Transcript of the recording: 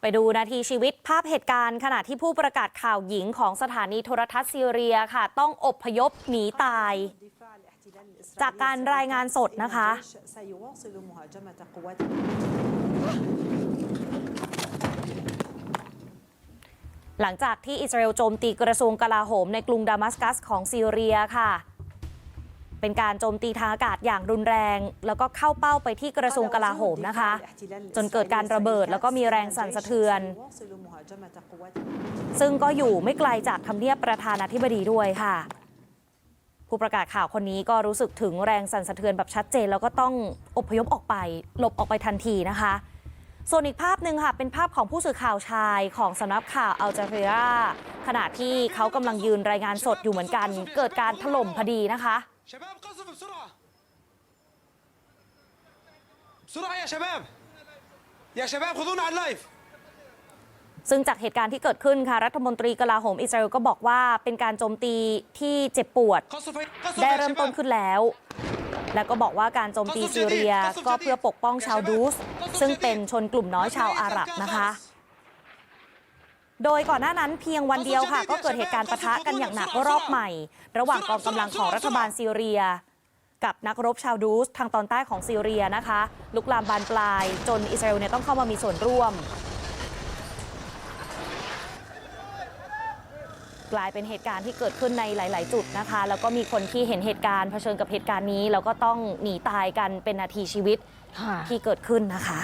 ไปดูนาทีชีวิตภาพเหตุการณ์ขณะที่ผู้ประกาศข่าวหญิงของสถานีโทรทัศน์ซีเรียค่ะ ต้องอบพยพหนีตาย จากการรายงานสดนะคะ หลังจากที่อิสราเอลโจมตีกระทรวงกลาโหมในกรุงดามัสกัสของซีเรียค่ะ เป็นการโจมตีทางอากาศอย่างรุนแรง แล้วก็เข้าเป้าไปที่กระทรวงกลาโหมนะคะ จนเกิดการระเบิดแล้วก็มีแรงสั่นสะเทือน ซึ่งก็อยู่ไม่ไกลจากทำเนียบประธานาธิบดีด้วยค่ะ ผู้ประกาศข่าวคนนี้ก็รู้สึกถึงแรงสั่นสะเทือนแบบชัดเจน แล้วก็ต้องอพยพออกไปหลบออกไปทันทีนะคะ ส่วนอีกภาพหนึ่งค่ะ เป็นภาพของผู้สื่อข่าวชายของสำนักข่าวอัลจาซียขณะที่เขากำลังยืนรายงานสดอยู่เหมือนกัน เกิดการถล่มพอดีนะคะ شباب قصف بسرعة بسرعة يا شباب يا شباب خذونا على اللايف ซึ่งจากเหตุการณ์ที่เกิดขึ้นค่ะ รัฐมนตรีกลาโหมอิสราเอลก็บอกว่าเป็นการโจมตีที่เจ็บปวด قصف قصف ได้ يا เริ่มต้น شباب ขึ้นแล้ว และก็บอกว่าการโจมตีซีเรียก็เพื่อปกป้องชาวดูส ซึ่งเป็นชนกลุ่มน้อยชาวอาหรับนะคะ โดยก่อนหน้านั้นเพียงวันเดียวค่ะ ก็เกิดเหตุการณ์ปะทะกันอย่างหนักรอบใหม่ ระหว่างกองกำลังของรัฐบาลซีเรีย กับนักรบชาวดูสทางตอนใต้ของซีเรียนะคะ ลุกลามบานปลาย จนอิสราเอลเนี่ยต้องเข้ามามีส่วนร่วม กลายเป็นเหตุการณ์ที่เกิดขึ้นในหลาย ๆ จุดนะคะ แล้วก็มีคนที่เห็นเหตุการณ์เผชิญกับเหตุการณ์นี้ แล้วก็ต้องหนีตายกันเป็นนาทีชีวิตที่เกิดขึ้นนะคะ